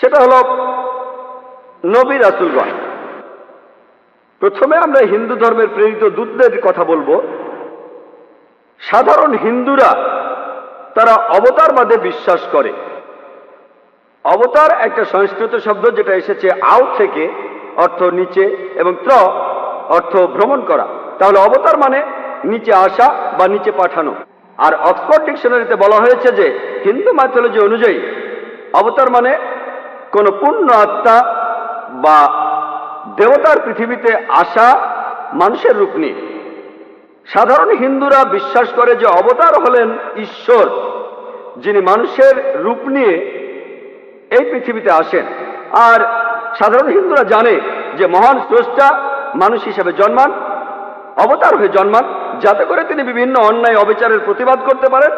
সেটা হলো নবী রাসুলগণ। প্রথমে আমরা হিন্দু ধর্মের প্রেরিত দূতদের কথা বলব। সাধারণ হিন্দুরা তারা অবতারবাদে বিশ্বাস করে। অবতার একটা সংস্কৃত শব্দ যেটা এসেছে আউ থেকে, অর্থ নিচে এবং ত্র, অর্থ ভ্রমণ করা। তাহলে অবতার মানে নিচে আসা বা নিচে পাঠানো। আর অক্সফোর্ড ডিকশনারিতে বলা হয়েছে যে হিন্দু মাইথোলজি অনুযায়ী অবতার মানে কোন পূর্ণ আত্মা বা দেবতার পৃথিবীতে আসা মানুষের রূপ নিয়ে। সাধারণ হিন্দুরা বিশ্বাস করে যে অবতার হলেন ঈশ্বর, যিনি মানুষের রূপ নিয়ে এই পৃথিবীতে আসেন। আর সাধারণ হিন্দুরা জানে যে মহান স্রষ্টা মানুষ হিসেবে জন্মান, অবতার হয়ে জন্মান, যাতে করে তিনি বিভিন্ন অন্যায় অবিচারের প্রতিবাদ করতে পারেন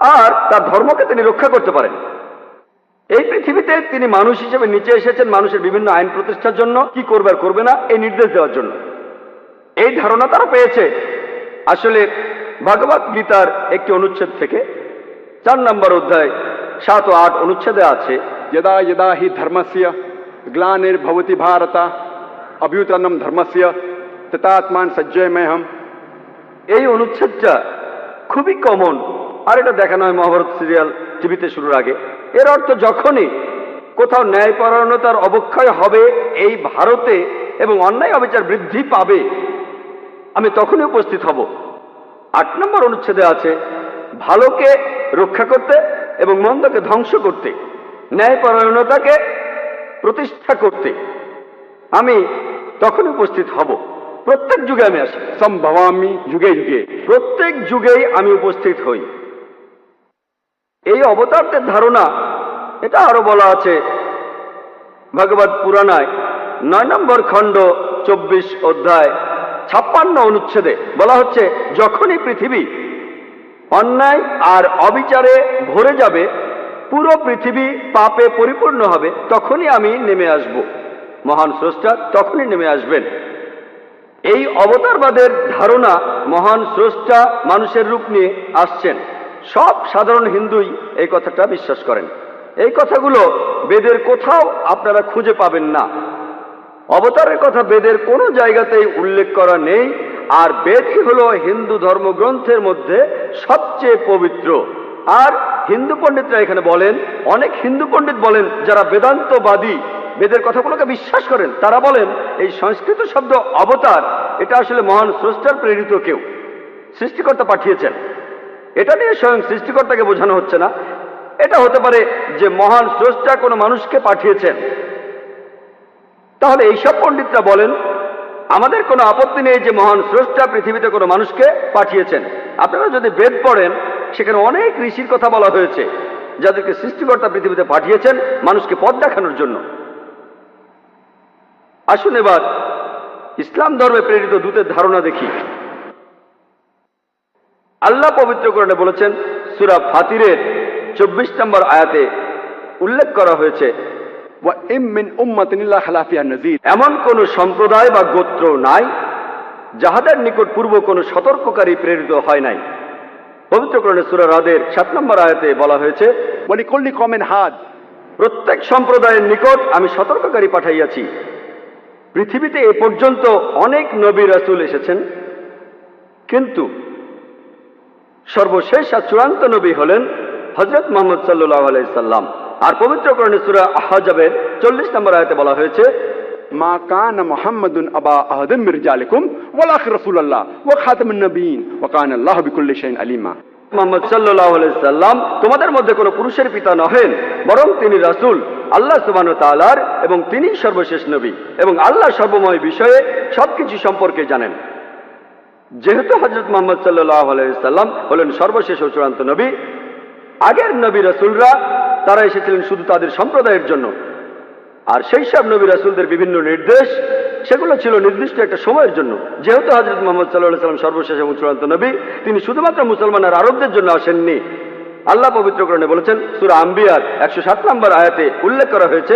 আর তার ধর্মকে তিনি রক্ষা করতে পারেন। এই পৃথিবীতে তিনি মানুষ হিসেবে নিচে এসেছেন মানুষের বিভিন্ন আইন প্রতিষ্ঠার জন্য, কি করবে আর করবে না, এই নির্দেশ দেওয়ার জন্য। এই ধারণা তারা পেয়েছে। আসলে ভগবত গীতার একটি অনুচ্ছেদ থেকে চার নম্বর অধ্যায় সাত ও আট অনুচ্ছেদে আছে, যদা যদা হি ধর্মস্য গ্লানের ভবতি ভারতা অভিউতানম ধর্মস্য তেতাত্মান সজ্জয় মেহম এই অনুচ্ছেদটা খুবই কমন আর এটা দেখানো হয় মহাভারত সিরিয়াল টিভিতে শুরুর আগে। এর অর্থ যখনই কোথাও ন্যায়পরায়ণতার অবক্ষয় হবে এই ভারতে এবং অন্যায় অবিচার বৃদ্ধি পাবে আমি তখনই উপস্থিত হব। আট নম্বর অনুচ্ছেদে আছে ভালোকে রক্ষা করতে এবং মন্দকে ধ্বংস করতে ন্যায়পরায়ণতাকে প্রতিষ্ঠা করতে আমি তখন উপস্থিত হব। প্রত্যেক যুগে আমি আসি। আমি যুগে যুগে। প্রত্যেক যুগেই আমি উপস্থিত হই। এই অবতারদের ধারণা, এটা আরও বলা আছে, ভগবত পুরাণায়, নয় নম্বর খণ্ড, চব্বিশ অধ্যায়, ছাপ্পান্ন অনুচ্ছেদে বলা হচ্ছে, যখনই পৃথিবী অন্যায় আর অবিচারে ভরে যাবে, পুরো পৃথিবী পাপে পরিপূর্ণ হবে, তখনই আমি নেমে আসব। মহান স্রষ্টা তখনই নেমে আসবেন। এই অবতারবাদের ধারণা মহান স্রষ্টা মানুষের রূপ নিয়ে আসছেন। সব সাধারণ হিন্দুই এই কথাটা বিশ্বাস করেন। এই কথাগুলো বেদের কোথাও আপনারা খুঁজে পাবেন না। অবতারের কথা বেদের কোনো জায়গাতেই উল্লেখ করা নেই, আর বেদই হলো হিন্দু ধর্মগ্রন্থের মধ্যে সবচেয়ে পবিত্র। আর হিন্দু পণ্ডিতরা এখানে বলেন, অনেক হিন্দু পণ্ডিত বলেন, যারা বেদান্তবাদী, বেদের কথাগুলোকে বিশ্বাস করেন, তারা বলেন, এই সংস্কৃত শব্দ অবতার, এটা আসলে মহান স্রষ্টার প্রেরিত কেউ, সৃষ্টিকর্তা পাঠিয়েছেন। এটা নিয়ে স্বয়ং সৃষ্টিকর্তাকে বোঝানো হচ্ছে না। এটা হতে পারে যে মহান স্রষ্টা কোনো মানুষকে পাঠিয়েছেন। তাহলে এইসব পণ্ডিতরা বলেন, আমাদের কোনো আপত্তি নেই যে মহান স্রষ্টা পৃথিবীতে কোনো মানুষকে পাঠিয়েছেন। আপনারা যদি বেদ পড়েন, সেখানে অনেক ঋষির কথা বলা হয়েছে, যাদেরকে সৃষ্টিকর্তা পৃথিবীতে পাঠিয়েছেন মানুষকে পথ দেখানোর জন্য। আসুন এবার ইসলাম ধর্মে প্রেরিত দূতের ধারণা দেখি। আল্লাহ পবিত্র করণে বলেছেন, সুরা ফাতিরের চব্বিশ নম্বর আয়াতে উল্লেখ করা হয়েছে এমন কোন সম্প্রদায় বা গোত্র নাই, যাহাদের নিকট পূর্ব কোন সতর্ককারী প্রেরিত হয় নাই। পবিত্রকরণে সুরা রাদের সাত নম্বর আয়াতে বলা হয়েছে বলিকল্লি কমেন হাত প্রত্যেক সম্প্রদায়ের নিকট আমি সতর্ককারী পাঠাইয়াছি। পৃথিবীতে এ পর্যন্ত অনেক নবী রাসুল এসেছেন, কিন্তু সর্বশেষ আর চূড়ান্ত নবী হলেন হজরত মোহাম্মদ সাল্লাহ আলাইসাল্লাম আর পবিত্রকরণে সুরা আহাজাবের চল্লিশ নম্বর আয়তে বলা হয়েছে, মা কান মোহাম্মদুন আবা আহদম মির্জালিকুম ওয়ালাক রসুল্লাহ ও খাতম নবীন ও কান আল্লাহ বিকুল্লি শাইন আলিমা। মোহাম্মদ সাল্লাহ সাল্লাম তোমাদের মধ্যে কোনো পুরুষের পিতা নহেন, বরং তিনি রাসুল, আল্লাহ সুবান তালার এবং তিনি সর্বশেষ নবী এবং আল্লাহ সর্বময় বিষয়ে সবকিছু সম্পর্কে জানেন। যেহেতু হজরত মোহাম্মদ সাল্লাম হলেন সর্বশেষ ও চূড়ান্ত নবী, আগের নবী রাসূলরা তারা এসেছিলেন শুধু তাদের সম্প্রদায়ের জন্য। আর সেই সব নবী রাসূলদের বিভিন্ন নির্দেশ, সেগুলো ছিল নির্দিষ্ট একটা সময়ের জন্য। যেহেতু হজরত মোহাম্মদ সাল্লাহ সাল্লাম সর্বশেষ এবং চূড়ান্ত নবী, তিনি শুধুমাত্র মুসলমান আর আরবদের জন্য আসেননি। আল্লাহ পবিত্রকরণে বলেছেন, সুরা আম্বিয়ার একশো সাত নম্বর আয়াতে উল্লেখ করা হয়েছে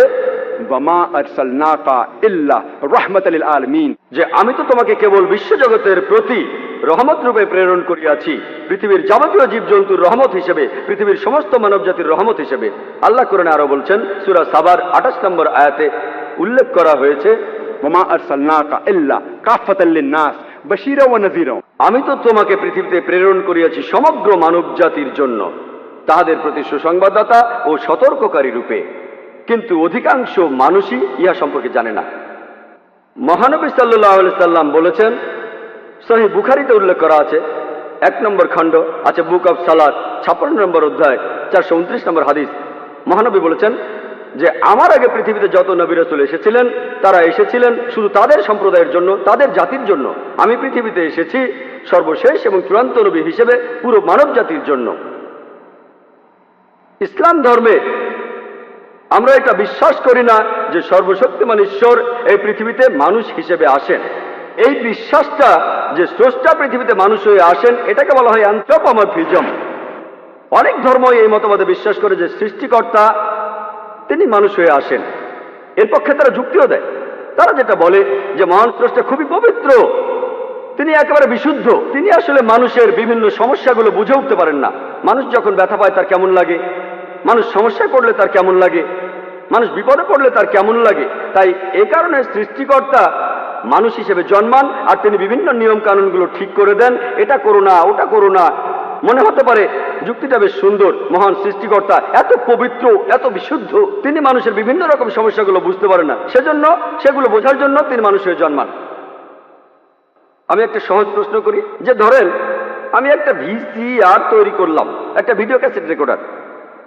বামা আরসালনাকা ইল্লা রহমতাল আলমিন যে আমি তো তোমাকে কেবল বিশ্বজগতের প্রতি রহমত রূপে প্রেরণ করিয়াছি, পৃথিবীর যাবতীয় জীবজন্তুর রহমত হিসেবে, পৃথিবীর সমস্ত মানব জাতির রহমত হিসেবে। আল্লাহ করেন আরও বলছেন, সুরা সাবার আঠাশ নম্বর আয়াতে উল্লেখ করা হয়েছে মামা আরসালনাকা ইল্লা কাফাতাল্লিন নাস, বশিরা ও নজিরা আমি তো তোমাকে পৃথিবীতে প্রেরণ করিয়াছি সমগ্র মানব জাতির জন্য, তাহাদের প্রতি সুসংবাদদাতা ও সতর্ককারী রূপে। কিন্তু অধিকাংশ মানুষই ইহা সম্পর্কে জানে না। মহানবী সাল্লাহ সাল্লাম বলেছেন সহি বুখারিতে উল্লেখ করা আছে, এক নম্বর খণ্ড আছে বুক অফ সালাদ ছাপ্পান্ন নম্বর অধ্যায়, চারশো উনত্রিশ নম্বর হাদিস। মহানবী বলেছেন যে, আমার আগে পৃথিবীতে যত নবী রসুল এসেছিলেন, তারা এসেছিলেন শুধু তাদের সম্প্রদায়ের জন্য, তাদের জাতির জন্য। আমি পৃথিবীতে এসেছি সর্বশেষ এবং চূড়ান্ত নবী হিসেবে পুরো মানব জাতির জন্য। ইসলাম ধর্মে আমরা এটা বিশ্বাস করি না যে সর্বশক্তিমান ঈশ্বর এই পৃথিবীতে মানুষ হিসেবে আসেন। এই বিশ্বাসটা যে স্রষ্টা পৃথিবীতে মানুষ হয়ে আসেন, এটাকে বলা হয় অ্যান্থ্রোপমারফিজম অনেক ধর্মই এই মতবাদে বিশ্বাস করে যে সৃষ্টিকর্তা, তিনি মানুষ হয়ে আসেন। এর পক্ষে তারা যুক্তিও দেয়। তারা যেটা বলে যে মহান স্রষ্টা খুবই পবিত্র, তিনি একেবারে বিশুদ্ধ, তিনি আসলে মানুষের বিভিন্ন সমস্যাগুলো বুঝে উঠতে পারেন না। মানুষ যখন ব্যথা পায় তার কেমন লাগে? মানুষ সমস্যায় পড়লে তার কেমন লাগে? মানুষ বিপদে পড়লে তার কেমন লাগে? তাই এ কারণে সৃষ্টিকর্তা মানুষ হিসেবে জন্মান আর তিনি বিভিন্ন নিয়ম কানুনগুলো ঠিক করে দেন। এটা করো না, ওটা করো না। মনে হতে পারে যুক্তিটা বেশ সুন্দর, মহান সৃষ্টিকর্তা, এত পবিত্র, এত বিশুদ্ধ। তিনি মানুষের বিভিন্ন রকম সমস্যাগুলো বুঝতে পারে না। সেজন্য, সেগুলো বোঝার জন্য তিনি মানুষের জন্মান। আমি একটা সহজ প্রশ্ন করি, যে ধরেন, আমি একটা ভিসিআর তৈরি করলাম, একটা ভিডিও ক্যাসেট রেকর্ডার।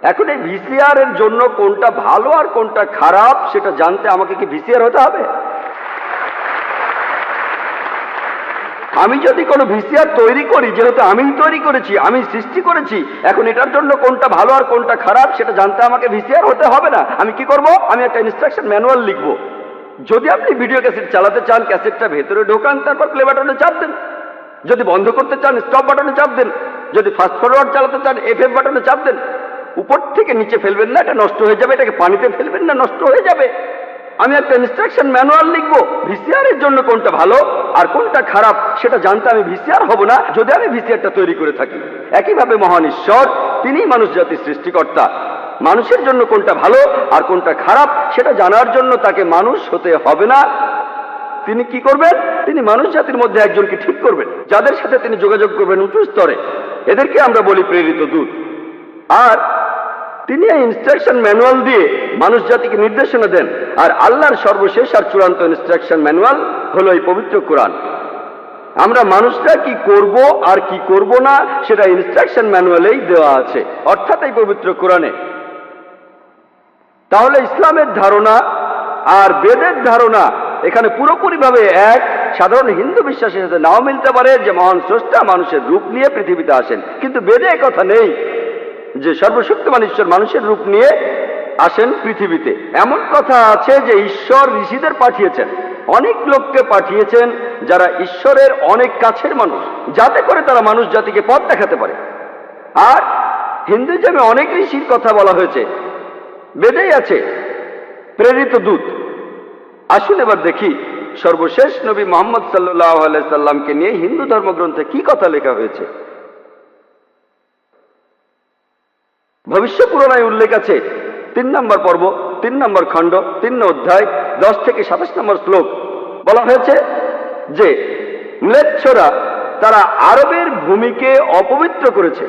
এখন এই ভিসিআর এর জন্য কোনটা ভালো আর কোনটা খারাপ সেটা জানতে আমাকে কি ভিসিআর হতে হবে? আমি যদি কোনো ভিসিআর তৈরি করি, যেহেতু আমি তৈরি করেছি, আমি সৃষ্টি করেছি, এখন এটার জন্য কোনটা ভালো আর কোনটা খারাপ সেটা জানতে আমাকে ভিসিআর হতে হবে না। আমি কি করব? আমি একটা ইনস্ট্রাকশন ম্যানুয়াল লিখব। যদি আপনি ভিডিও ক্যাসেট চালাতে চান ক্যাসেটটা ভেতরে ঢোকান, তারপর প্লে বাটনে চাপ দেন। যদি বন্ধ করতে চান স্টপ বাটনে চাপ দেন। যদি ফাস্ট ফরওয়ার্ড চালাতে চান এফ এফ বাটনে চাপ দেন। উপর থেকে নিচে ফেলবেন না, এটা নষ্ট হয়ে যাবে, এটাকে পানিতে ফেলবেন না, নষ্ট হয়ে যাবে। আমি একটা ইনস্ট্রাকশন ম্যানুয়াল লিখব ভিসিআর এর জন্য কোনটা ভালো আর কোনটা খারাপ সেটা জানতে আমি ভিসিআর হব না, যদি আমি ভিসিআরটা তৈরি করে থাকি। একইভাবে মহান ঈশ্বর, তিনিই মানুষ জাতির সৃষ্টিকর্তা। মানুষের জন্য কোনটা ভালো আর কোনটা খারাপ সেটা জানার জন্য তাকে মানুষ হতে হবে না। তিনি কি করবেন? তিনি মানুষ জাতির মধ্যে একজনকে ঠিক করবেন, যাদের সাথে তিনি যোগাযোগ করবেন উঁচু স্তরে। এদেরকে আমরা বলি প্রেরিত দূত। আর তিনি এই ইনস্ট্রাকশন ম্যানুয়াল দিয়ে মানুষ জাতিকে নির্দেশনা দেন। আর আল্লাহর সর্বশেষ আর চূড়ান্ত ইনস্ট্রাকশন ম্যানুয়াল হলো এই পবিত্র কোরআন। আমরা মানুষরা কি করব আর কি করব না, সেটা ইনস্ট্রাকশন ম্যানুয়ালেই দেওয়া আছে। অর্থাৎ এই পবিত্র কোরআনে। তাহলে ইসলামের ধারণা আর বেদের ধারণা এখানে পুরোপুরিভাবে এক। সাধারণ হিন্দু বিশ্বাসের সাথে নাও মিলতে পারে যে মহান স্রষ্টা মানুষের রূপ নিয়ে পৃথিবীতে আসেন। কিন্তু বেদে কথা নেই। যে সর্বশক্তিমান ঈশ্বর মানুষের রূপ নিয়ে আসেন পৃথিবীতে। এমন কথা আছে যে ঈশ্বর ঋষিদের পাঠিয়েছেন। অনেক লোককে পাঠিয়েছেন যারা ঈশ্বরের অনেক কাছের মানুষ। যাতে করে তারা মানুষ জাতিকে পথ দেখাতে পারে। আর হিন্দুজমে অনেক ঋষির কথা বলা হয়েছে। বেদেই আছে, প্রেরিত দূত। আসুন এবার দেখি সর্বশেষ নবী মোহাম্মদ সাল্লাহ সাল্লামকে নিয়ে হিন্দু ধর্মগ্রন্থে কি কথা লেখা হয়েছে। ভবিষ্য পুরাণায় উল্লেখ আছে। তিন নম্বর পর্ব, তিন নম্বর খণ্ড, তিন অধ্যায়, দশ থেকে সাতাশ নম্বর শ্লোক। বলা হয়েছে যে, ম্লেচ্ছরা তারা আরবের ভূমিকে অপবিত্র করেছে।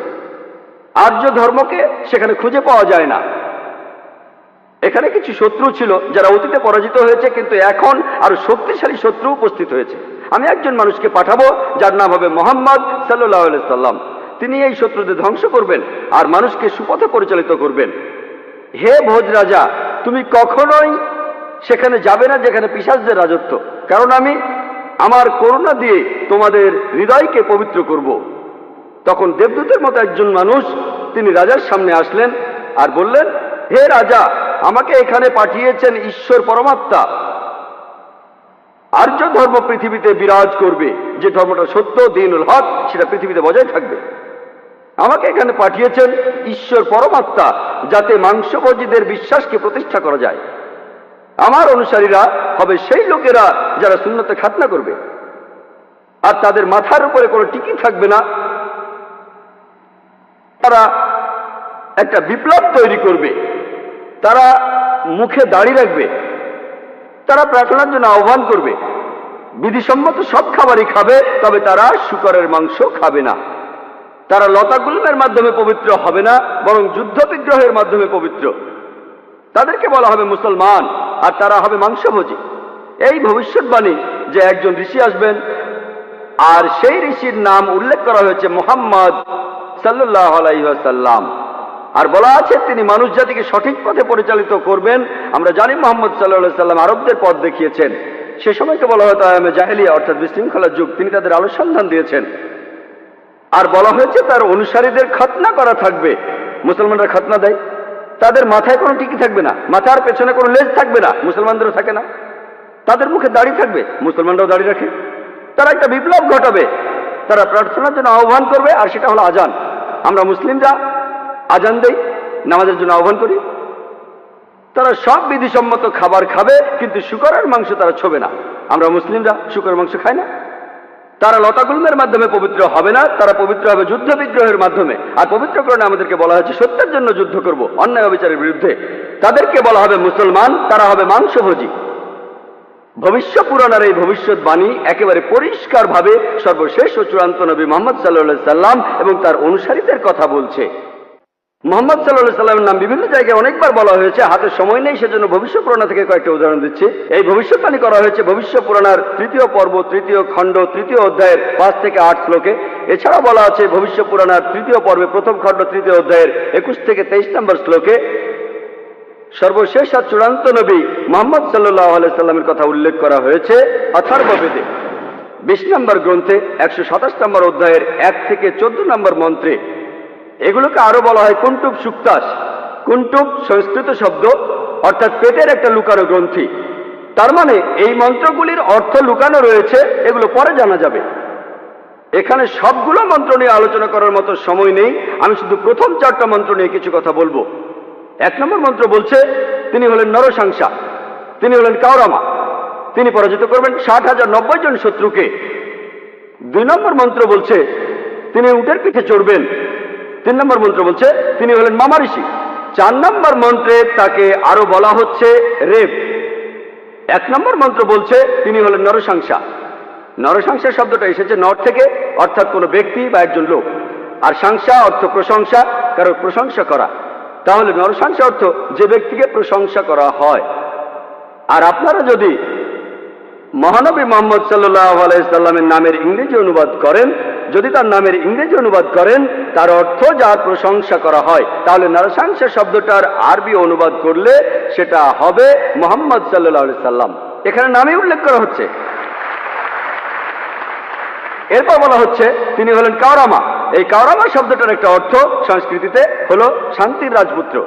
আর্য ধর্মকে সেখানে খুঁজে পাওয়া যায় না। এখানে কিছু শত্রু ছিল যারা অতীতে পরাজিত হয়েছে, কিন্তু এখন আরও শক্তিশালী শত্রু উপস্থিত হয়েছে। আমি একজন মানুষকে পাঠাবো, যার নাম হবে মোহাম্মদ সাল্লাহ সাল্লাম তিনি এই শত্রুদের ধ্বংস করবেন আর মানুষকে সুপথে পরিচালিত করবেন। হে ভোজ রাজা, তুমি কখনোই সেখানে যাবে না যেখানে পিসাজদের রাজত্ব, কারণ আমি আমার করুণা দিয়ে তোমাদের হৃদয়কে পবিত্র করব। তখন দেবদূতের মতো একজন মানুষ তিনি রাজার সামনে আসলেন আর বললেন, হে রাজা, আমাকে এখানে পাঠিয়েছেন ঈশ্বর পরমাত্মা। আর্য ধর্ম পৃথিবীতে বিরাজ করবে, যে ধর্মটা সত্য, দিনুল হক, সেটা পৃথিবীতে বজায় থাকবে। আমাকে এখানে পাঠিয়েছেন ঈশ্বর পরমাত্মা, যাতে মাংসভোজীদের বিশ্বাসকে প্রতিষ্ঠা করা যায়। আমার অনুসারীরা হবে সেই লোকেরা যারা শূন্যতে খাতনা করবে। আর তাদের মাথার উপরে কোনো টিকি থাকবে না। তারা একটা বিপ্লব তৈরি করবে। তারা মুখে দাড়ি রাখবে। তারা প্রার্থনার জন্য আহ্বান করবে। বিধিসম্মত সব খাবারই খাবে, তবে তারা শুকরের মাংস খাবে না। তারা লতা গুলমের মাধ্যমে পবিত্র হবে না, বরং যুদ্ধ বিগ্রহের মাধ্যমে পবিত্র। তাদেরকে বলা হবে মুসলমান, আর তারা হবে মাংসভোজী। এই ভবিষ্যৎবাণী যে একজন ঋষি আসবেন, আর সেই ঋষির নাম উল্লেখ করা হয়েছে মোহাম্মদ সাল্লাহ আলাইসাল্লাম আর বলা আছে তিনি মানুষ জাতিকে সঠিক পথে পরিচালিত করবেন। আমরা জানি মোহাম্মদ সাল্লাহ সাল্লাম আরবদের পথ দেখিয়েছেন। সে সময়কে বলা হয়তো আয়ামে জাহেলিয়া, অর্থাৎ বিশৃঙ্খলার যুগ। তিনি তাদের আলোসন্ধান দিয়েছেন। আর বলা হয়েছে তার অনুসারীদের খাতনা করা থাকবে। মুসলমানরা খাতনা দেয়। তাদের মাথায় কোনো টিকি থাকবে না। মাথার পেছনে কোনো লেজ থাকবে না। মুসলমানদেরও থাকে না। তাদের মুখে দাড়ি থাকবে। মুসলমানরাও দাড়ি রাখে। তারা একটা বিপ্লব ঘটাবে। তারা প্রার্থনার জন্য আহ্বান করবে, আর সেটা হলো আজান। আমরা মুসলিমরা আজান দেই, নামাজের জন্য আহ্বান করি। তারা সব বিধিসম্মত খাবার খাবে, কিন্তু শুকরের মাংস তারা ছোবে না। আমরা মুসলিমরা শুকরের মাংস খাই না। তারা লতাগুলমের মাধ্যমে পবিত্র হবে না, তারা পবিত্র হবে যুদ্ধ বিগ্রহের মাধ্যমে। আর পবিত্রকরণে আমাদেরকে বলা হয়েছে, সত্যের জন্য যুদ্ধ করব, অন্যায় অবিচারের বিরুদ্ধে। তাদেরকে বলা হবে মুসলমান, তারা হবে মাংসভোজী। ভবিষ্য পুরাণের এই ভবিষ্যৎবাণী একেবারে পরিষ্কারভাবে সর্বশেষ ও চূড়ান্ত নবী মোহাম্মদ সাল্লাহ সাল্লাম এবং তার অনুসারীদের কথা বলছে। মোহাম্মদ সাল্লাহ সাল্লামের নাম বিভিন্ন জায়গায় অনেকবার বলা হয়েছে, হাতে সময় নেই, সেজন্য ভবিষ্য পুরাণা থেকে কয়েকটা উদাহরণ দিচ্ছি। এই ভবিষ্যৎবাণী করা হয়েছে ভবিষ্য পুরাণার তৃতীয় পর্ব, তৃতীয় খণ্ড, তৃতীয় অধ্যায়ের পাঁচ থেকে আট শ্লোকে। এছাড়া বলা আছে ভবিষ্য পুরাণার তৃতীয় পর্বে প্রথম খণ্ড, তৃতীয় অধ্যায়ের একুশ থেকে তেইশ নম্বর শ্লোকে। সর্বশেষ আর চূড়ান্ত নবী মোহাম্মদ সাল্লাহ সাল্লামের কথা উল্লেখ করা হয়েছে অথর্ববেদে। বিশ নম্বর গ্রন্থে, একশো সাতাশ নম্বর অধ্যায়ের এক থেকে চোদ্দ নম্বর মন্ত্রে এগুলোকে আরও বলা হয় কুন্টুব সুক্তাস। কুন্টুব সংস্কৃত শব্দ, অর্থাৎ পেটের একটা লুকানো গ্রন্থি। তার মানে এই মন্ত্রগুলির অর্থ লুকানো রয়েছে, এগুলো পরে জানা যাবে। এখানে সবগুলো মন্ত্র নিয়ে আলোচনা করার মতো সময় নেই। আমি শুধু প্রথম চারটা মন্ত্র নিয়ে কিছু কথা বলব। এক নম্বর মন্ত্র বলছে, তিনি হলেন নরসাংসা, তিনি হলেন কাউরামা তিনি পরাজিত করবেন ষাট হাজার নব্বই জন শত্রুকে। দুই নম্বর মন্ত্র বলছে, তিনি উটের পিঠে চড়বেন তিন নম্বর মন্ত্র বলছে, তিনি হলেন মামা ঋষি। চার নম্বর মন্ত্রে তাকে আরও বলা হচ্ছে রেপ এক নম্বর মন্ত্র বলছে, তিনি হলেন নরসাংসা নরসাংসা শব্দটা এসেছে নর থেকে, অর্থাৎ কোনো ব্যক্তি বা একজন লোক। আর সাংসা অর্থ প্রশংসা, কারও প্রশংসা করা। তাহলে নরসাংসা অর্থ যে ব্যক্তিকে প্রশংসা করা হয়। আর আপনারা যদি মহানবী মোহাম্মদ সাল্লাহ আলাইসাল্লামের নামের ইংরেজি অনুবাদ করেন যদি তার নামের ইংরেজি অনুবাদ করেন, তার অর্থ যার প্রশংসা করা হয়, তাহলে নরসাংসা শব্দটার আরবি অনুবাদ করলে সেটা হবে মোহাম্মদ সাল্লাহ সাল্লাম। এখানে নামে উল্লেখ করা হচ্ছে। এরপর বলা হচ্ছে, তিনি হলেন কাওরামা। এই কাওরামা শব্দটার একটা অর্থ সংস্কৃতিতে হলো শান্তির রাজপুত্র।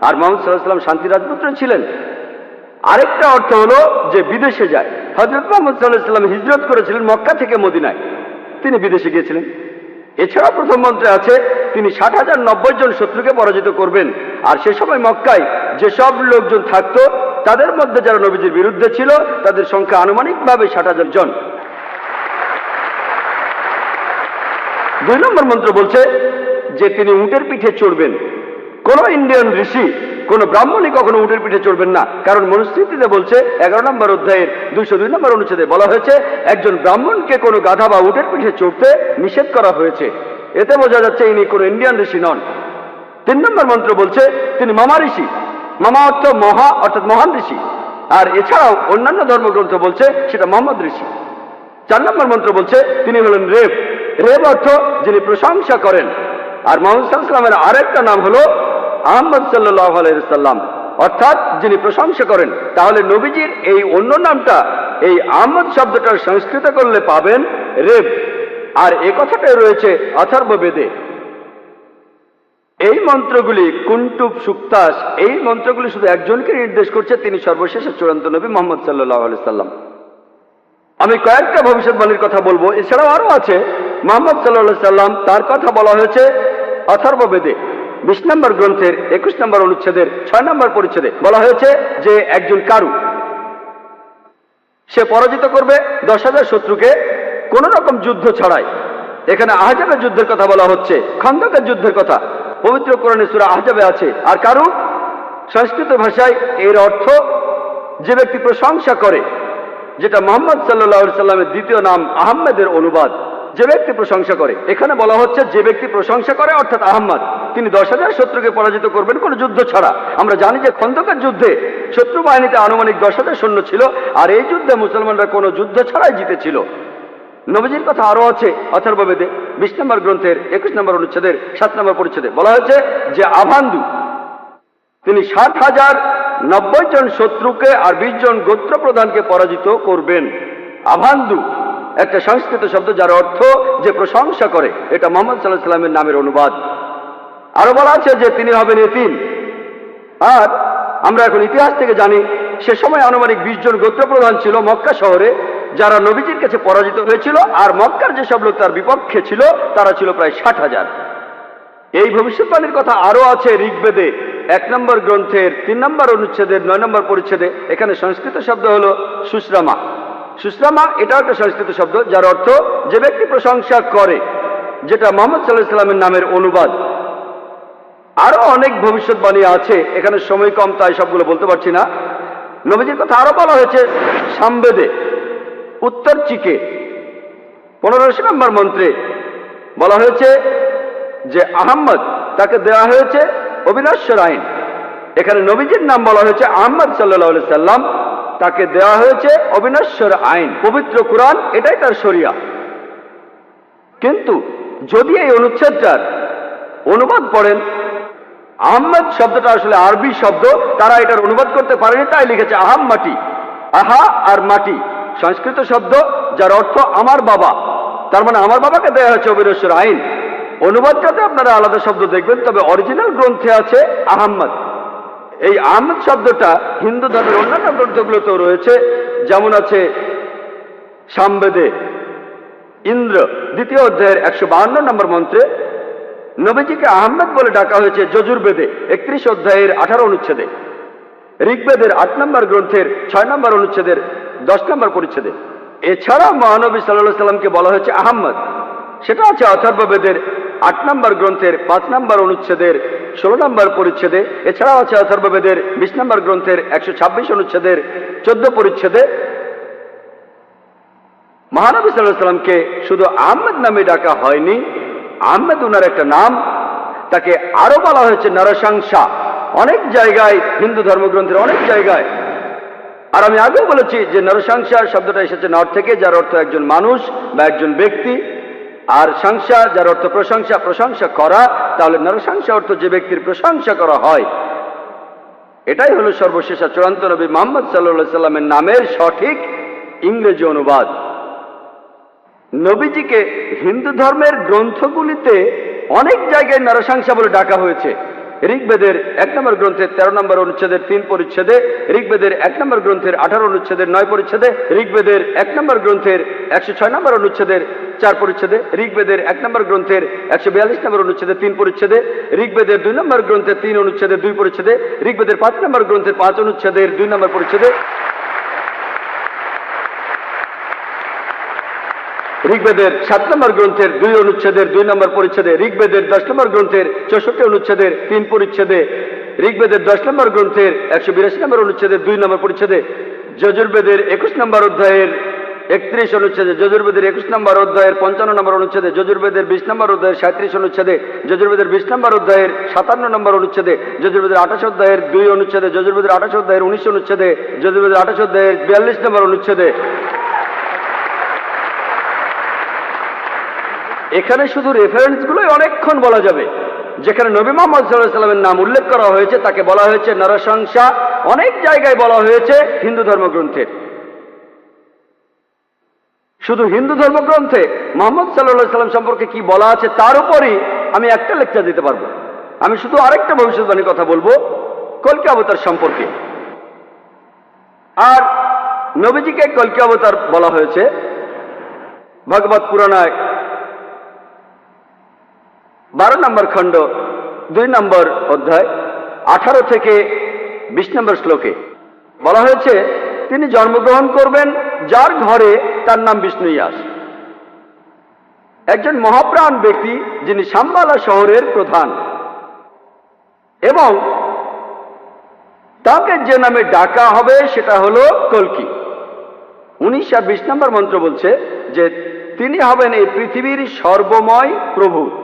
আর মোহাম্মদ সাল্লাহ শান্তির রাজপুত্র ছিলেন। আরেকটা অর্থ হলো যে বিদেশে যায়। হজরত মোহাম্মদ সাল্লাহ সাল্লাম হিজরত করেছিলেন মক্কা থেকে মদিনায়। তিনি বিদেশে গিয়েছিলেন। এছাড়া প্রধানমন্ত্রী মন্ত্রে আছে, তিনি ষাট হাজার নব্বই জন শত্রুকে পরাজিত করবেন। আর সে সময় মক্কায় যেসব লোকজন থাকতো, তাদের মধ্যে যারা নবীজির বিরুদ্ধে ছিল, তাদের সংখ্যা আনুমানিকভাবে ষাট হাজার জন। দুই নম্বর মন্ত্র বলছে যে তিনি উটের পিঠে চড়বেন। কোন ইন্ডিয়ান ঋষি, কোন ব্রাহ্মণই কখনো উটের পিঠে চড়বেন না। কারণ মনুস্মৃতিতে বলছে, এগারো নম্বর অধ্যায়ের দুইশো দুই নম্বর অনুচ্ছেদে বলা হয়েছে, একজন ব্রাহ্মণকে কোনো গাধা বা উটের পিঠে চড়তে নিষেধ করা হয়েছে। এতে বোঝা যাচ্ছে ইনি কোনো ইন্ডিয়ান ঋষি নন। তিন নম্বর মন্ত্র বলছে, তিনি মামা ঋষি মামা অর্থ মহা অর্থাৎ মহান ঋষি। আর এছাড়াও অন্যান্য ধর্মগ্রন্থ বলছে, সেটা মোহাম্মদ ঋষি। চার নম্বর মন্ত্র বলছে, তিনি হলেন রেব। রেব অর্থ যিনি প্রশংসা করেন। আর মোহাম্মদ সাল্লামের আরেকটা নাম হলো আহমদ সাল্লাহ আলাইসাল্লাম অর্থাৎ যিনি প্রশংসা করেন, তাহলে নবীজির এই অন্য নামটা, এই আহমদ শব্দটার সংস্কৃত করলে পাবেন রেব। আর এ কথাটাই রয়েছে অথর্ব বেদে। এই মন্ত্রগুলি কুন্টুব সুক্তাস, এই মন্ত্রগুলি শুধু একজনকে নির্দেশ করছে, তিনি সর্বশেষ চূড়ান্ত নবী মোহাম্মদ সাল্লাহ সাল্লাম আমি কয়েকটা ভবিষ্যৎবাণীর কথা বলব, এছাড়াও আরও আছে। মোহাম্মদ সাল্লাহ সাল্লাম তার কথা বলা হয়েছে অথর্ব বেদে। বিশ নম্বর গ্রন্থের একুশ নম্বর অনুচ্ছেদের ছয় নম্বর পরিচ্ছেদে বলা হয়েছে যে একজন কারু, সে পরাজিত করবে দশ হাজার শত্রুকে কোন রকম যুদ্ধ ছাড়াই। এখানে আহজাবের যুদ্ধের কথা বলা হচ্ছে, খন্দকের যুদ্ধের কথা। পবিত্র কোরআনে সুরা আহজাবে আছে। আর কারণ সংস্কৃত ভাষায় এর অর্থ যে ব্যক্তি প্রশংসা করে, যেটা মোহাম্মদ সাল্লাহ সাল্লামের দ্বিতীয় নাম আহমেদের অনুবাদ। যে ব্যক্তি প্রশংসা করে, এখানে বলা হচ্ছে যে ব্যক্তি প্রশংসা করে অর্থাৎ আহম্মদ, তিনি দশ হাজার শত্রুকে পরাজিত করবেন কোনো যুদ্ধ ছাড়া। আমরা জানি যে খন্দকের যুদ্ধে শত্রু বাহিনীতে আনুমানিক দশ হাজার সৈন্য ছিল, আর এই যুদ্ধে মুসলমানরা কোনো যুদ্ধ ছাড়াই জিতেছিল। নবীজির কথা আরও আছে অথর্ববেদে বিশ নম্বর গ্রন্থের একুশ নম্বর অনুচ্ছেদের, সাত নম্বর পরিচ্ছেদে। বলা হয়েছে যে আভান্দু, তিনি ষাট হাজার নব্বই জন শত্রুকে আর বিশ জন গোত্র প্রধানকে পরাজিত করবেন। আভান্দু একটা সংস্কৃত শব্দ যার অর্থ যে প্রশংসা করে, এটা মোহাম্মদ সাল্লাহ সাল্লামের নামের অনুবাদ। আরও বলা আছে যে তিনি হবেন এতিম। আর আমরা এখন ইতিহাস থেকে জানি, সে সময় আনুমানিক বিশ জন গোত্রপ্রধান ছিল মক্কা শহরে, যারা নবীজির কাছে পরাজিত হয়েছিল, আর মক্কার যেসব লোক তার বিপক্ষে ছিল, তারা ছিল প্রায় ষাট হাজার। এই ভবিষ্যৎবাণীর কথা আরও আছে ঋগ্বেদে, এক নম্বর গ্রন্থের তিন নম্বর অনুচ্ছেদের, নয় নম্বর পরিচ্ছেদে। এখানে সংস্কৃত শব্দ হল সুশ্রামা। সুশ্রামা এটাও একটা সংস্কৃত শব্দ, যার অর্থ যে ব্যক্তি প্রশংসা করে, যেটা মোহাম্মদ সাল্লাহ সাল্লামের নামের অনুবাদ। আরও অনেক ভবিষ্যৎবাণী আছে, এখানে সময় কম, তাই সবগুলো বলতে পারছি না। নবীজির কথা আরও বলা হয়েছে, সামবেদে, উত্তর চিকে, পনেরোশো নম্বর মন্ত্রে বলা হয়েছে যে আহম্মদ, তাকে দেওয়া হয়েছে অবিনশ্বর আইন। এখানে নবীজির নাম বলা হয়েছে আহম্মদ সাল্লাহ সাল্লাম তাকে দেওয়া হয়েছে অবিনশ্বর আইন, পবিত্র কোরআন, এটাই তার শরিয়া। কিন্তু যদি এই অনুচ্ছেদটার অনুবাদ পড়েন, আহম্মদ শব্দটা আসলে আরবি শব্দ, তারা এটার অনুবাদ করতে পারেনি, তাই লিখেছে আহাম মাটি। আহা আর মাটি, সংস্কৃত শব্দ, যার অর্থ আমার বাবা। তার মানে আমার বাবাকে দেওয়া হয়েছে অবিনশ্বর আইন। অনুবাদটাতে আপনারা আলাদা শব্দ দেখবেন, তবে অরিজিনাল গ্রন্থে আছে আহম্মদ। এই আহমদ শব্দটা হিন্দু ধর্মের অন্যান্য গ্রন্থগুলোতেও রয়েছে। যেমন আছে সামবেদে ইন্দ্র, দ্বিতীয় অধ্যায়ের একশো বাহান্ন নম্বর মন্ত্রে, নবীজিকে আহমেদ বলে ডাকা হয়েছে যজুর্বেদে, একত্রিশ অধ্যায়ের আঠারো অনুচ্ছেদে। ঋগ্বেদের আট নম্বর গ্রন্থের ছয় নম্বর অনুচ্ছেদের দশ নম্বর পরিচ্ছেদে। এছাড়া মহানবী সাল্লাহ সাল্লামকে বলা হয়েছে আহম্মদ। সেটা আছে অথর্ববেদের আট নম্বর গ্রন্থের, পাঁচ নম্বর অনুচ্ছেদের, ষোলো নম্বর পরিচ্ছেদে, এছাড়াও আছে অথর্ববেদের বিশ নম্বর গ্রন্থের, একশো ছাব্বিশ অনুচ্ছেদের, চোদ্দ পরিচ্ছেদে। মহানবী সাল্লাহ সাল্লামকে শুধু আহমেদ নামে ডাকা হয়নি, আহমেদ উনার একটা নাম, তাকে আরও বলা হয়েছে নরসংসা অনেক জায়গায়, হিন্দু ধর্মগ্রন্থের অনেক জায়গায়। আর আমি আগেও বলেছি যে নরসংসা শব্দটা এসেছে নর থেকে, যার অর্থ একজন মানুষ বা একজন ব্যক্তি। আর সংসা যার অর্থ প্রশংসা প্রশংসা করা, তাহলে নরসংসা অর্থ যে ব্যক্তির প্রশংসা করা হয়। এটাই হলো সর্বশেষ চূড়ান্ত নবী মোহাম্মদ সাল্লা সাল্লামের নামের সঠিক ইংরেজি অনুবাদ। নবীজিকে হিন্দু ধর্মের গ্রন্থগুলিতে অনেক জায়গায় নরসংসা বলে ডাকা হয়েছে। ঋগ্বেদের এক নম্বর গ্রন্থের তেরো নম্বর অনুচ্ছেদের তিন পরিচ্ছেদে, ঋগ্বেদের এক নম্বর গ্রন্থের আঠারো অনুচ্ছেদের নয় পরিচ্ছেদে, ঋগ্বেদের এক নম্বর গ্রন্থের একশো ছয় নম্বর অনুচ্ছেদের চার পরিচ্ছেদে, ঋগ্বেদের এক নম্বর গ্রন্থের একশো বিয়াল্লিশ নম্বর অনুচ্ছেদে তিন পরিচ্ছেদে, ঋগ্বেদের দুই নম্বর গ্রন্থের তিন অনুচ্ছেদের দুই পরিচ্ছেদে, ঋগ্বেদের পাঁচ নম্বর গ্রন্থের পাঁচ অনুচ্ছেদের দুই নম্বর পরিচ্ছেদে ঋগ্বেদের সাত নম্বর গ্রন্থের দুই অনুচ্ছেদের, দুই নম্বর পরিচ্ছেদে, ঋগ্বেদের দশ নম্বর গ্রন্থের চৌষট্টি অনুচ্ছেদের তিন পরিচ্ছেদে, ঋগ্বেদের দশ নম্বর গ্রন্থের একশো বিরাশি নম্বর অনুচ্ছেদের দুই নম্বর পরিচ্ছেদে, যজুর্বেদের একুশ নম্বর অধ্যায়ের একত্রিশ অনুচ্ছেদে, যজুর্বেদের একুশ নম্বর অধ্যায়ের পঞ্চান্ন নম্বর অনুচ্ছেদে, যজুর্বেদের বিশ নম্বর অধ্যায়ের সাঁত্রিশ অনুচ্ছেদে, যজুর্বেদের বিশ নম্বর অধ্যায়ের সাতান্ন নম্বর অনুচ্ছেদে, যজুর্বেদের আঠাশ অধ্যায়ের দুই অনুচ্ছেদে, যজুর্বেদের আঠাশ অধ্যায়ের উনিশ অনুচ্ছেদে, যজুর্বেদের আঠাশ অধ্যায়ের বিয়াল্লিশ নম্বর অনুচ্ছেদে। এখানে শুধু রেফারেন্সগুলোই অনেকক্ষণ বলা যাবে। যেখানে নবী মোহাম্মদ সাল্লাহ সাল্লামের নাম উল্লেখ করা হয়েছে, তাকে বলা হয়েছে নরসংসা অনেক জায়গায় বলা হয়েছে হিন্দু ধর্মগ্রন্থের শুধু হিন্দু ধর্মগ্রন্থে মোহাম্মদ সাল্লাহ সাল্লাম সম্পর্কে কি বলা আছে, তার উপরই আমি একটা লেকচার দিতে পারব। আমি শুধু আরেকটা ভবিষ্যৎবাণীর কথা বলব, কলকি অবতার সম্পর্কে। আর নবীজিকে কলকি অবতার বলা হয়েছে। ভগবত পুরাণায় বারো নম্বর খণ্ড, দুই নম্বর অধ্যায়, আঠারো থেকে বিশ নম্বর শ্লোকে। বলা হয়েছে, তিনি জন্মগ্রহণ করবেন, যার ঘরে তার নাম বিষ্ণু ইয়াস। একজন মহাপ্রাণ ব্যক্তি, যিনি সাম্বালা শহরের প্রধান। এবং তাকে যে নামে ডাকা হবে, সেটা হলো কলকি। উনিশ আর বিশ নম্বর মন্ত্র বলছে যে, তিনি হবেন এই পৃথিবীর সর্বময় প্রভু।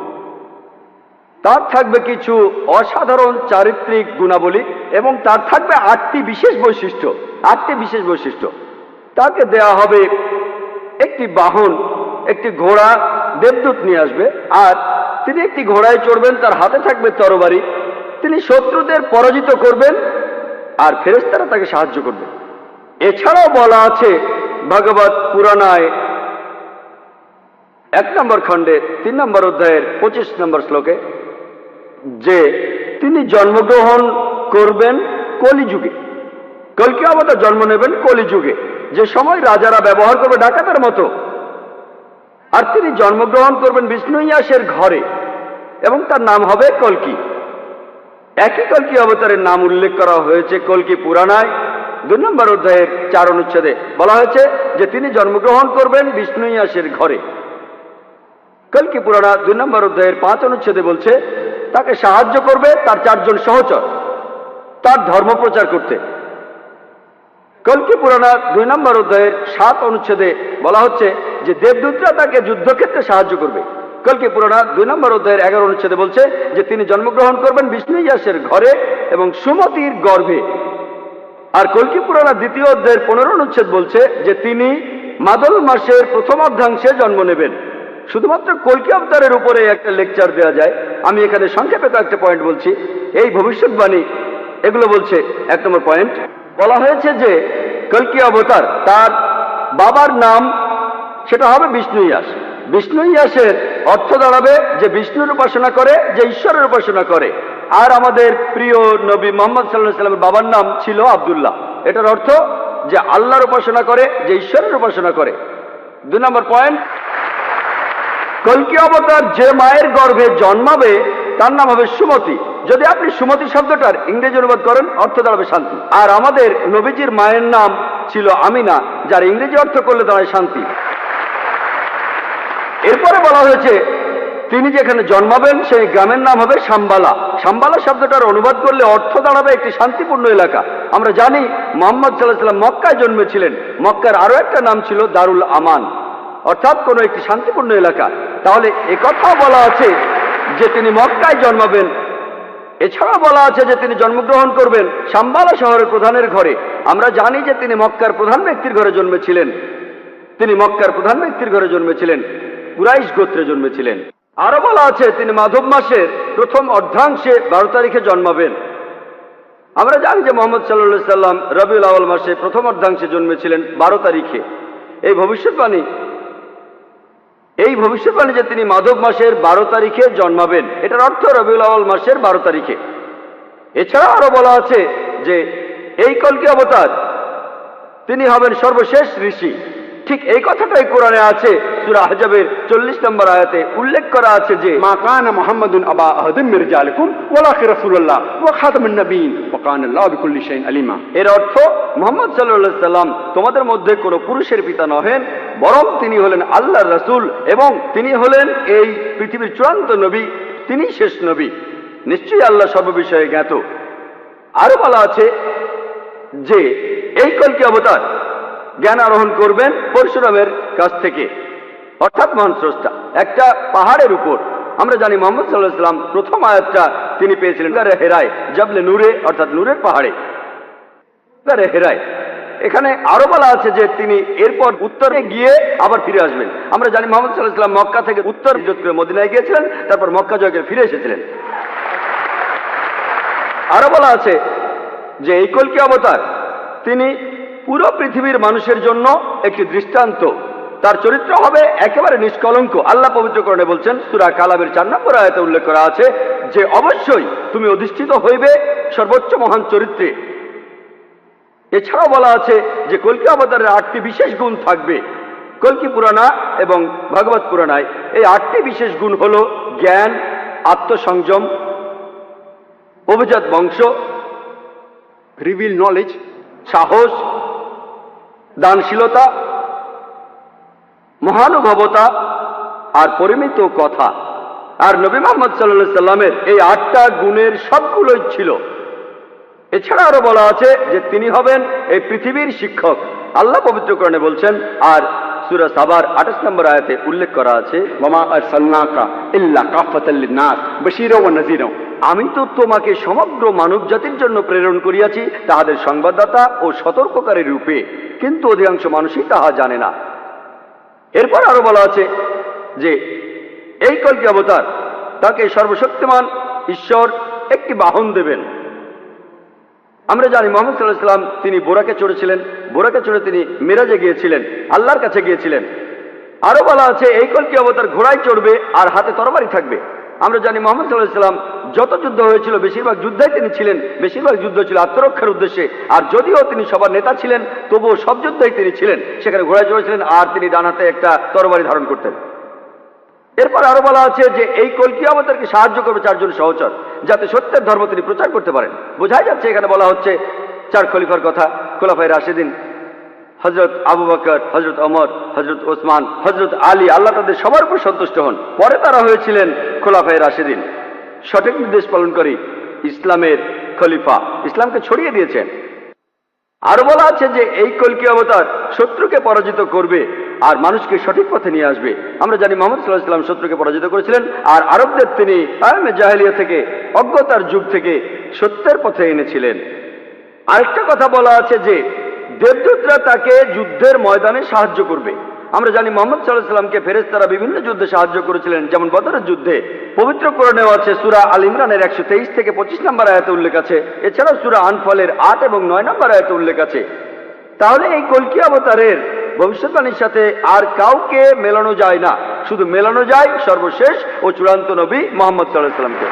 তার থাকবে কিছু অসাধারণ চারিত্রিক গুণাবলী এবং তার থাকবে আটটি বিশেষ বৈশিষ্ট্য, আটটি বিশেষ বৈশিষ্ট্য। তাকে দেয়া হবে একটি বাহন, একটি ঘোড়া, দেবদূত নিয়ে আসবে। আর তিনি একটি ঘোড়ায় চড়বেন, তার হাতে থাকবে তরবারি। তিনি শত্রুদের পরাজিত করবেন আর ফেরেস্তারা তাকে সাহায্য করবে। এছাড়াও বলা আছে ভগবত পুরাণায় এক নম্বর খণ্ডে, তিন নম্বর অধ্যায়ের পঁচিশ নম্বর শ্লোকে যে তিনি জন্মগ্রহণ করবেন কলিযুগে। কলকি অবতার জন্ম নেবেন কলিযুগে। যে সময় রাজারা ব্যবহার করবে ডাকাতের মতো। আর তিনি জন্মগ্রহণ করবেন বিষ্ণু ইয়াসের ঘরে। এবং তার নাম হবে কলকি। একই কলকি অবতারের নাম উল্লেখ করা হয়েছে কলকি পুরাণায়। দুই নম্বর অধ্যায়ের চার অনুচ্ছেদে বলা হয়েছে যে তিনি জন্মগ্রহণ করবেন বিষ্ণু ইয়াসের ঘরে। কলকি পুরাণা দুই নম্বর অধ্যায়ের পাঁচ অনুচ্ছেদে বলছে তাকে সাহায্য করবে তার চারজন সহচর, তার ধর্ম প্রচার করতে। কলকি পুরাণা দুই নম্বর অধ্যায়ের সাত অনুচ্ছেদে বলা হচ্ছে যে দেবদূতরা তাকে যুদ্ধক্ষেত্রে সাহায্য করবে। কলকি পুরাণা দুই নম্বর অধ্যায়ের এগারো অনুচ্ছেদে বলছে যে তিনি জন্মগ্রহণ করবেন বিষ্ণু ইয়াসের ঘরে এবং সুমতির গর্ভে। আর কলকি পুরাণা দ্বিতীয় অধ্যায়ের পনেরো অনুচ্ছেদ বলছে যে তিনি মাদল মাসের প্রথম অর্ধাংশে জন্ম নেবেন। শুধুমাত্র কলকি অবতারের উপরে একটা লেকচার দেওয়া যায়। আমি এখানে সংক্ষেপে কয়েকটা পয়েন্ট বলছি। এই ভবিষ্যৎবাণী, এগুলো বলছে এক নম্বর পয়েন্ট বলা হয়েছে যে কলকি অবতার, তার বাবার নাম সেটা হবে বিষ্ণু ইয়াস বিষ্ণু ইয়াসের অর্থ দাঁড়াবে যে বিষ্ণুর উপাসনা করে, যে ঈশ্বরের উপাসনা করে। আর আমাদের প্রিয় নবী মোহাম্মদ সাল্লাহ সাল্লামের বাবার নাম ছিল আব্দুল্লাহ। এটার অর্থ যে আল্লাহর উপাসনা করে, যে ঈশ্বরের উপাসনা করে। দুই নম্বর পয়েন্ট কলকি অবতার যে মায়ের গর্ভে জন্মাবে, তার নাম হবে সুমতি। যদি আপনি সুমতি শব্দটার ইংরেজি অনুবাদ করেন, অর্থ দাঁড়াবে শান্তি। আর আমাদের নবীজির মায়ের নাম ছিল আমিনা, যার ইংরেজি অর্থ করলে দাঁড়ায় শান্তি। এরপরে বলা হয়েছে, তিনি যেখানে জন্মাবেন, সেই গ্রামের নাম হবে সাম্বালা। সাম্বালা শব্দটার অনুবাদ করলে অর্থ দাঁড়াবে একটি শান্তিপূর্ণ এলাকা। আমরা জানি, মোহাম্মদ সাল্লাহ সাল্লাম মক্কায় জন্মেছিলেন। মক্কার আরও একটা নাম ছিল দারুল আমান। অর্থাৎ কোনো একটি শান্তিপূর্ণ এলাকা। তাহলে কথা বলা আছে যে তিনি মক্কায় জন্মাবেন। এছাড়া বলা আছে যে তিনি জন্মগ্রহণ করবেন সাম্বালা শহরের প্রধানের ঘরে। আমরা জানি যে তিনি মক্কার প্রধান ব্যক্তির ঘরে জন্মেছিলেন। তিনি মক্কার প্রধান ব্যক্তির ঘরে জন্মেছিলেন, কুরাইশ গোত্রে জন্মেছিলেন। আরও বলা আছে, তিনি মাধব মাসের প্রথম অর্ধাংশে বারো তারিখে জন্মাবেন। আমরা জানি যে মোহাম্মদ সাল্লাহ সাল্লাম রবিউল আওয়াল মাসে প্রথম অর্ধাংশে জন্মেছিলেন বারো তারিখে। এই ভবিষ্যৎবাণী এই ভবিষ্যৎবাণী যে তিনি মাধব মাসের বারো তারিখে জন্মাবেন, এটার অর্থ রবিউল আওয়াল মাসের বারো তারিখে। এছাড়া আরও বলা আছে যে, এই কলকি অবতার, তিনি হবেন সর্বশেষ ঋষি। ঠিক এই কথাটাই কোরআনে আছে। সুরা আহজাবের চল্লিশ নম্বর আয়াতে উল্লেখ করা আছে যে, মা কান মোহাম্মদ আবা আহদিন মির্জালিকুম ওলাকি রসুল্লাহ ও খাতামুন নবীন ও কান আল্লাহ আলিমা। এর অর্থ, মোহাম্মদ সাল্লাহ সাল্লাম তোমাদের মধ্যে কোনো পুরুষের পিতা নহেন, বরং তিনি হলেন আল্লাহ রসুল এবং তিনি হলেন এই পৃথিবীর চূড়ান্ত নবী, তিনি শেষ নবী। নিশ্চয়ই আল্লাহ সর্ববিষয়ে জ্ঞাত। আরও বলা আছে যে, এই কলকি অবতার জ্ঞান আরোহণ করবেন পরশুরামের কাছ থেকে। অর্থাৎ মহান স্রষ্টা, একটা পাহাড়ের উপর। আমরা জানি মোহাম্মদ সাল্লাহ সাল্লাম প্রথম আয়াতটা তিনি পেয়েছিলেন হেরায়, জাবলে নূরে, অর্থাৎ নূরের পাহাড়ে। হেরায়। এখানে আরও বলা আছে যে তিনি এরপর উত্তরে গিয়ে আবার ফিরে আসবেন। আমরা জানি মোহাম্মদ সাল্লাহ সাল্লাম মক্কা থেকে উত্তর করে মদিনায় গিয়েছিলেন, তারপর মক্কা জয় ফিরে এসেছিলেন। আরও বলা আছে যে এই কলকি অবতার, তিনি পুরো পৃথিবীর মানুষের জন্য একটি দৃষ্টান্ত। তার চরিত্র হবে একেবারে নিষ্কলঙ্ক। আল্লাহ পবিত্রকরণে বলছেন, সুরা কালামের চার নম্বর আয়তে উল্লেখ করা আছে যে, অবশ্যই তুমি অধিষ্ঠিত হইবে সর্বোচ্চ মহান চরিত্রে। এছাড়াও বলা আছে যে কলকি অবতারের আটটি বিশেষ গুণ থাকবে। কলকি পুরাণা এবং ভাগবত পুরাণায় এই আটটি বিশেষ গুণ হল জ্ঞান, আত্মসংযম, অভিজাত বংশ রিভিল নলেজ সাহস দানশীলতা, মহানুভবতা আর পরিমিত কথা। আর নবী মোহাম্মদ সাল্লা সাল্লামের এই আটটা গুণের সবগুলোই ছিল। এছাড়া আরও বলা আছে যে তিনি হবেন এই পৃথিবীর শিক্ষক। আল্লাহ পবিত্রকরণে বলছেন, আর সুরা সাবার আঠাশ নম্বর আয়াতে উল্লেখ করা আছে মামা আর সান্নাকা ইল্লা কাফাতাল্লি নাস বশির ও নজির আমি তো তোমাকে সমগ্র মানব জাতির জন্য প্রেরণ করিয়াছি তাহাদের সংবাদদাতা ও সতর্ককারী রূপে কিন্তু অধিকাংশ মানুষই তাহা জানে না এরপর আরও বলা আছে যে, এই কল্কি অবতার তাকে সর্বশক্তিমান ঈশ্বর একটি বাহন দেবেন আমরা জানি মোহাম্মদ সাল্লাহ সাল্লাম তিনি বোরাকে চড়েছিলেন। বোরাকে চড়ে তিনি মেরাজে গিয়েছিলেন, আল্লাহর কাছে গিয়েছিলেন। আরও বলা আছে, এই কলকি অবতার ঘোড়ায় চড়বে আর হাতে তরবারি থাকবে। আমরা জানি মোহাম্মদ সাল্লাহ সাল্লাম যত যুদ্ধ হয়েছিল, বেশিরভাগ যুদ্ধে তিনি ছিলেন। বেশিরভাগ যুদ্ধ ছিল আত্মরক্ষার উদ্দেশ্যে। আর যদিও তিনি সবার নেতা ছিলেন, তবুও সব যুদ্ধেই তিনি ছিলেন। সেখানে ঘোড়ায় চড়েছিলেন আর তিনি ডান হাতে একটা তরবারি ধারণ করতেন। এরপর আরও বলা আছে যে এই কলকি অবতারকে সাহায্য করবে চারজন সহচর, যাতে সত্যের ধর্ম তিনি প্রচার করতে পারেন। বোঝাই যাচ্ছে এখানে বলা হচ্ছে চার খলিফার কথা খোলাফাই রাশেদিন হজরত আবু বকর হজরত অমর হজরত ওসমান হজরত আলী, আল্লাহ তাদের সবার উপর সন্তুষ্ট হন। পরে তারা হয়েছিলেন খোলাফাই রাশেদিন। সঠিক নির্দেশ পালনকারী ইসলামের খলিফা। ইসলামকে ছড়িয়ে দিয়েছেন। আরও বলা আছে যে এই কলকি অবতার শত্রুকে পরাজিত করবে আর মানুষকে সঠিক পথে নিয়ে আসবে। আমরা জানি মোহাম্মদ সাল্লাহ সাল্লাম শত্রুকে পরাজিত করেছিলেন, আর আরবদের তিনি জাহেলিয়া থেকে, অজ্ঞতার যুগ থেকে সত্যের পথে এনেছিলেন। আরেকটা কথা বলা আছে যে, দেবদূতরা তাকে যুদ্ধের ময়দানে সাহায্য করবে। আমরা জানি মোহাম্মদ সাল্লাহ সাল্লামকে ফেরেজ তারা বিভিন্ন যুদ্ধে সাহায্য করেছিলেন, যেমন বদরের যুদ্ধে। পবিত্র করে নেওয়া আছে, সুরা আল ইমরানের একশো তেইশ থেকে পঁচিশ নম্বর আয়াতে উল্লেখ আছে। এছাড়াও সুরা আনফলের আট এবং নয় নম্বর আয়াতে উল্লেখ আছে। তাহলে এই কলকি অবতারের? ভবিষ্যৎবাণীর সাথে আর কাউকে মেলানো যায় না। শুধু মেলানো যায় সর্বশেষ ও চূড়ান্ত নবী মোহাম্মদ সাল্লাহ সাল্লামকে